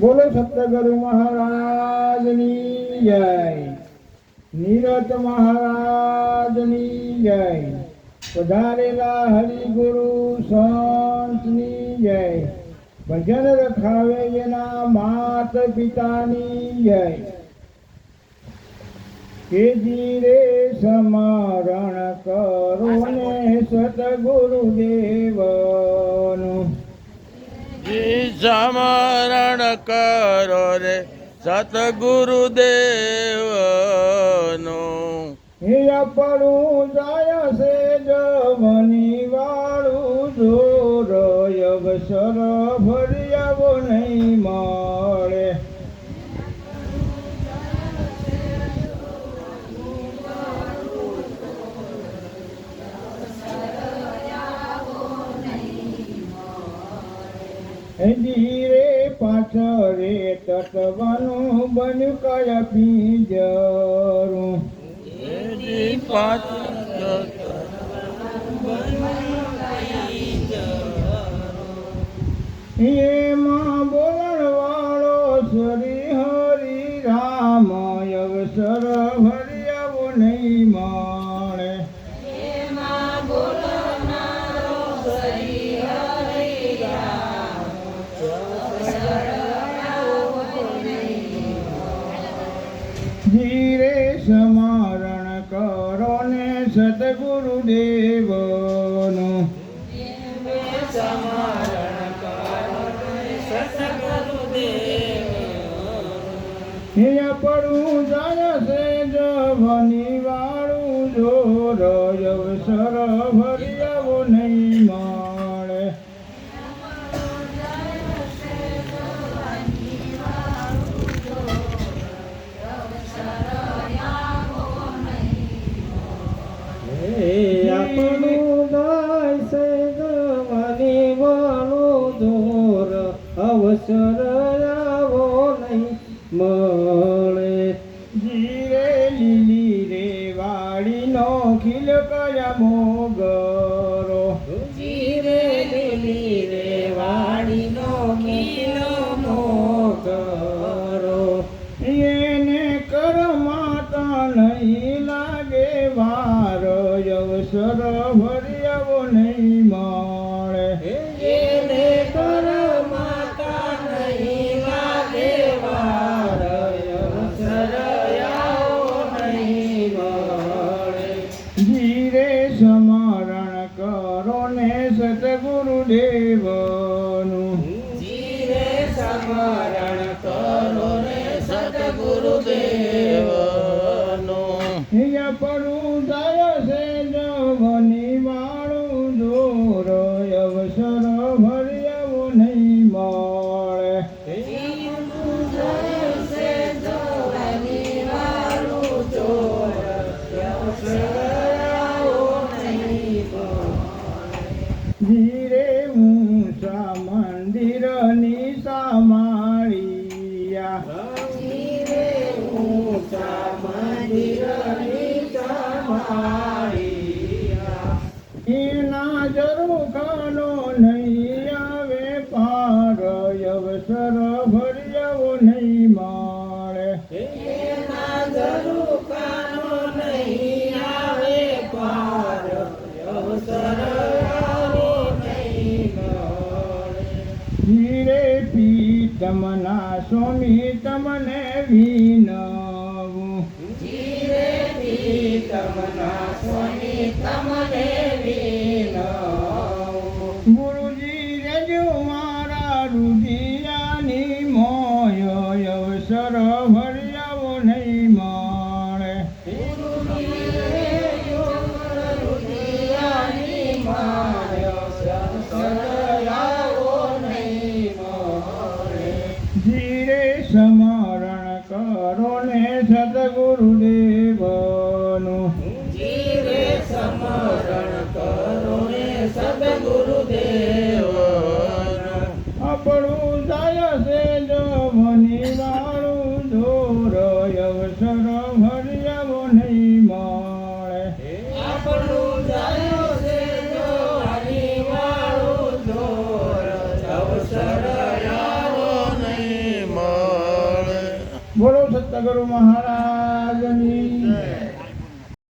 બોલો સપ્તગુરુ મહારાજની જય. નીરત મહારાજની જય. પધારેલા હરિગુરુ સંતની જય. ભજન રખાવે એના માત પિતાની જય. કે જીરે સમરણ કરો ને સતગુરુ દેવનું જી સમરણ કરો રે સતગુરુ દેવનું પડું જાય છે જમની વાળું જોર અવસર ભર્યાવો ધીરે પાછરે તટવાનું બન્યું કયા પીજરું જી ને સદગુરુ દેવનું હિયા પડું છે જવની વાળું જોર અવસર ભર્યાવો આવો નહીં મળે. જીરે લીલી રે વાડીનો ખીલ કયા મોગરો. જીરે લીલી રે વાડીનો ખીલો મોગરો. એને કરમાતા નહીં લાગે વાર અવસર ભર્યાવો સ્મરણ કરો ને સતગુરુ જીને સ્મરણ કરો ને સદગુરુ દેવનું હિયા પડું જાય છે જવની વાળું જોર અવસર ભર્યાવો નહીં. પીતમના સ્વામી તમને વિનવું. ગુરુજી દર્શનો હરિયાવો નહીં મળે. આપણું જાયો બોલો સત્તગુરુ મહારાજની.